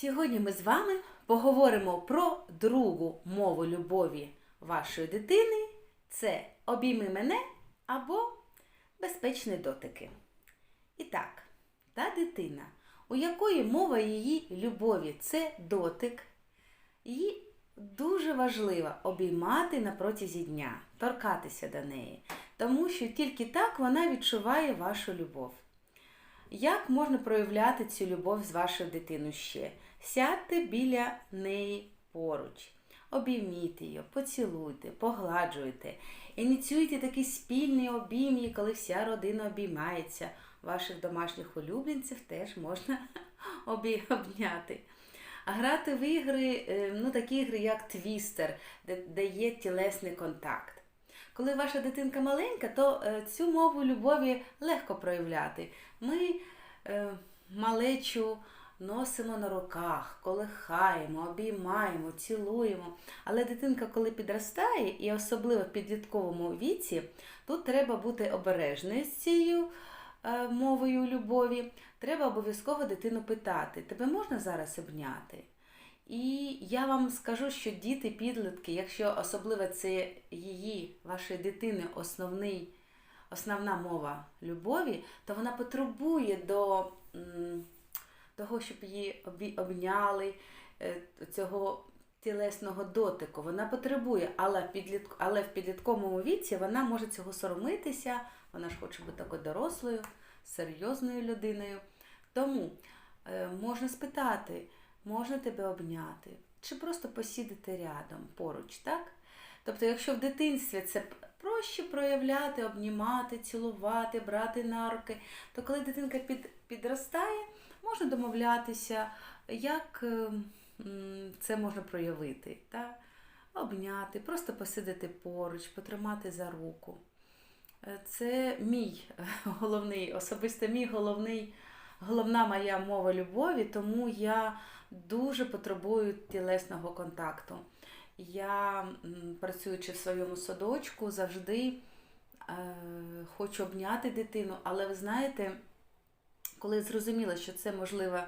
Сьогодні ми з вами поговоримо про другу мову любові вашої дитини. Це обійми мене або безпечні дотики. І так, та дитина, у якої мова її любові це дотик, їй дуже важливо обіймати на протязі дня, торкатися до неї, тому що тільки так вона відчуває вашу любов. Як можна проявляти цю любов з вашою дитиною ще? Сядьте біля неї поруч, обійміть її, поцілуйте, погладжуйте, ініціюйте такий спільний обійм, коли вся родина обіймається. Ваших домашніх улюбленців теж можна обняти. А грати в ігри, е, ну такі ігри, як твістер, де, де є тілесний контакт. Коли ваша дитинка маленька, то е, цю мову любові легко проявляти. Ми е, малечу носимо на руках, колихаємо, обіймаємо, цілуємо. Але дитинка, коли підростає, і особливо в підлітковому віці, тут треба бути обережною з цією е, мовою любові. Треба обов'язково дитину питати: тебе можна зараз обняти? І я вам скажу, що діти, підлітки, якщо особливо це її, вашої дитини, основний, основна мова любові, то вона потребує до того, щоб її обняли, е, цього тілесного дотику. Вона потребує, але, але в підлітковому віці вона може цього соромитися, вона ж хоче бути такою дорослою, серйозною людиною. Тому е, можна спитати, можна тебе обняти, чи просто посідати рядом поруч, так? Тобто, якщо в дитинстві це проще проявляти, обнімати, цілувати, брати на руки, то коли дитинка під, підростає, можна домовлятися, як е, це можна проявити. Так? Обняти, просто посидити поруч, потримати за руку. Е, Це мій головний, особисто мій головний, головна моя мова любові, тому я дуже потребую тілесного контакту. Я, працюючи в своєму садочку, завжди е, хочу обняти дитину, але ви знаєте, коли зрозуміла, що це можливо,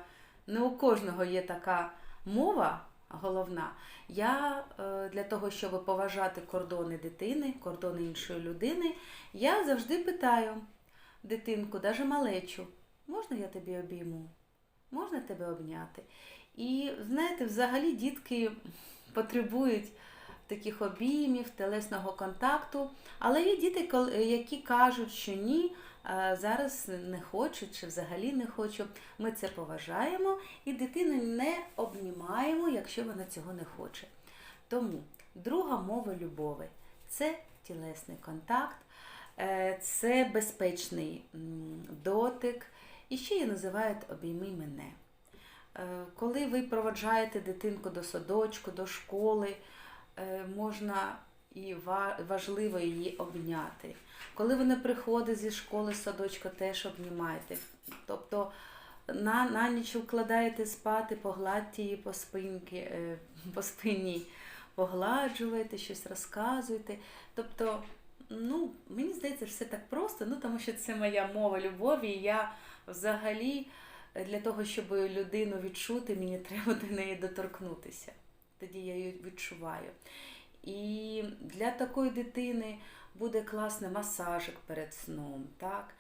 не у кожного є така мова головна, я е, для того, щоб поважати кордони дитини, кордони іншої людини, я завжди питаю дитинку, навіть малечу, можна я тобі обійму? Можна тебе обняти? І знаєте, взагалі дітки потребують таких обіймів, телесного контакту, але є діти, які кажуть, що ні, зараз не хочу чи взагалі не хочу. Ми це поважаємо і дитину не обнімаємо, якщо вона цього не хоче. Тому друга мова любові це тілесний контакт, е, це безпечний дотик. І ще її називають обійми мене. Е, Коли ви проводжаєте дитинку до садочку, до школи, е, можна і важливо її обняти. Коли вона приходить зі школи, з садочка, теж обнімайте. Тобто на, на ніч вкладаєте спати, погладьте її по, спинки, е, по спині, погладжуєте, щось розказуєте. Тобто, ну, мені здається, все так просто, ну, тому що це моя мова любові. І я взагалі для того, щоб людину відчути, мені треба до неї доторкнутися. Тоді я її відчуваю. І для такої дитини буде класний масажик перед сном, так?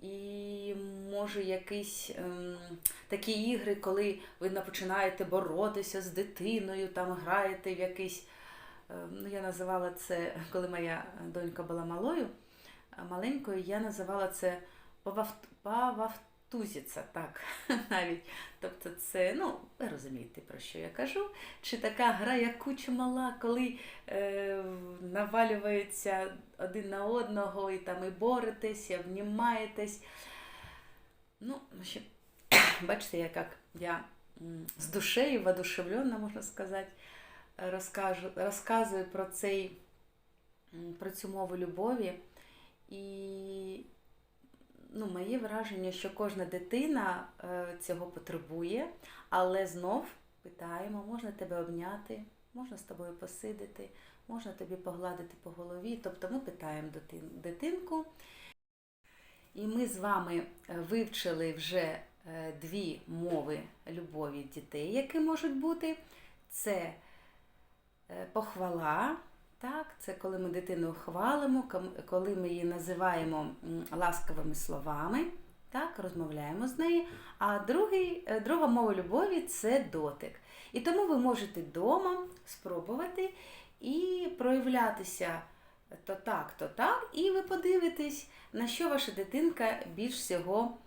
І може якісь ем, такі ігри, коли ви починаєте боротися з дитиною, там граєте в якийсь. ем, Ну, я називала це, коли моя донька була малою, маленькою, я називала це повав- пававтузіця, так, навіть. Тобто це, ну, ви розумієте, про що я кажу. Чи така гра, як куча мала, коли е, навалюються один на одного, і там і боретесь, і обнімаєтесь. Ну, ще, бачите, як я з душею воодушевлена, можна сказати, розкажу, розказую про цей, про цю мову любові. І ну, моє враження, що кожна дитина е, цього потребує, але знов питаємо, можна тебе обняти, можна з тобою посидити, можна тобі погладити по голові. Тобто ми питаємо дитин, дитинку. І ми з вами е, вивчили вже е, дві мови любові дітей, які можуть бути. Це похвала, так, це коли ми дитину хвалимо, коли ми її називаємо ласкавими словами, так, розмовляємо з нею. А другий, е, друга мова любові це дотик. І тому ви можете вдома спробувати і проявлятися то так, то так, і ви подивитесь, на що ваша дитинка більш всього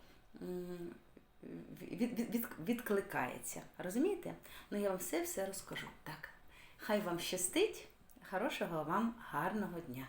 від, від, від, відкликається. Розумієте? Ну я вам все все розкажу. Так. Хай вам щастить, хорошого вам гарного дня!